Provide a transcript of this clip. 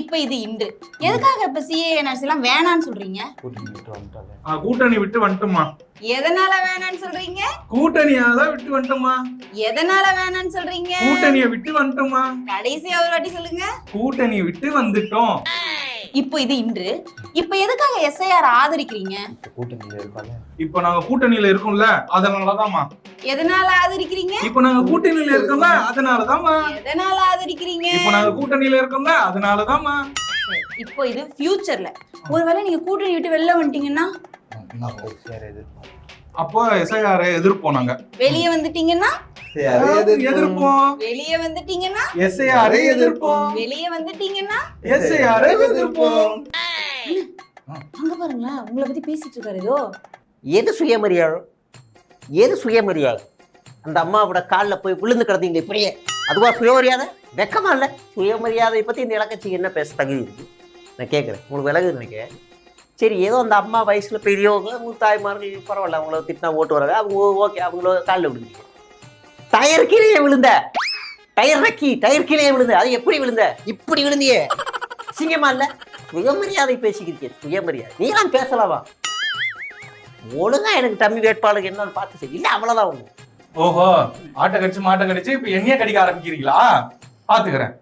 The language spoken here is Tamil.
இப்ப இது இன்று. எதுக்காக இப்ப சிஏ என்ஆர்சி எல்லாம் வேணாம்னு சொல்றீங்க? கூட்டணி விட்டு வந்துட்டோமா எதனால வேணாம்னு சொல்றீங்க? கூட்டணியாதான் விட்டு வந்துட்டோமா எதனால வேணாம்னு சொல்றீங்க? கூட்டணியை விட்டு வந்துட்டோமா கடைசியா ஒரு வாட்டி சொல்லுங்க. கூட்டணியை விட்டு வந்துட்டோம். இப்போ இது இன்று. இப்ப எதுக்காக எஸ்ஐஆர் ஆதரிக்கிறீங்க? கூட்டணியில இருக்காலே இப்ப நாங்க கூட்டணியில இருக்கோம்ல அதனாலதாம்மா. எதனால ஆதரிக்கிறீங்க? இப்ப நாங்க கூட்டணியில இருக்கோம்ல அதனாலதாம்மா. எதனால ஆதரிக்கிறீங்க? இப்ப நாங்க கூட்டணியில இருக்கோம்ல அதனாலதாம்மா. இப்போ இது ஃபியூச்சர்ல ஒருவேளை நீங்க கூட்டணி விட்டு வெளில வந்துட்டீங்கன்னா? எதிர்ப்போம் அப்போ எஸ்ஐஆர் எதிர்ப்போம் நாங்க. வெளியே வந்துட்டீங்கன்னா? எதிர்ப்போம். வெளியே வந்துட்டீங்கன்னா? எஸ்ஐஆர் எதிர்ப்போம். வெளியே வந்துட்டீங்கன்னா? எஸ்ஐஆர் எதிர்ப்போம். அங்க பாருங்களேன் உங்களை பத்தி பேசிட்டு இருக்காரு ஏதோ எது சுயமரியாதை? எது சுயமரியாதை? அந்த அம்மாவோட காலில் போய் விழுந்து கிடந்தீங்க இப்படியே. அதுவா சுயமரியாதை? வெக்கமா இல்லை. சுயமரியாதையை பற்றி இந்த இலக்கட்சிக்கு என்ன பேச தகுதி இருக்கு? நான் கேட்குறேன் உங்களுக்கு விலகுது நினைக்கிறேன். சரி ஏதோ அந்த அம்மா வயசில் பெரியவங்க உங்க தாய்மார்கள் பரவாயில்ல அவங்கள திட்டினா ஓட்டு வராங்க அவங்க ஓகே அவங்கள காலில் விழுந்து டயர் கீழே விழுந்த. டயர் நக்கி டயர் கீழே விழுந்த. அது எப்படி விழுந்த? இப்படி விழுந்தியே. சிங்கமா இல்ல? சுயமரியாதை பேசிக்கிறீங்க சுயமரியாதை. நீலாம் பேசலாமா? ஒழுங்கா எனக்கு தம்பி வேட்பாளருக்கு என்னன்னு பார்த்து இல்ல அவ்வளவுதான் ஒண்ணு ஓஹோ ஆட்டை கடிச்சு மாட்டை கடிச்சு இப்ப என்னைய கடிக்க ஆரம்பிக்கிறீங்களா? பாத்துக்கிறேன்.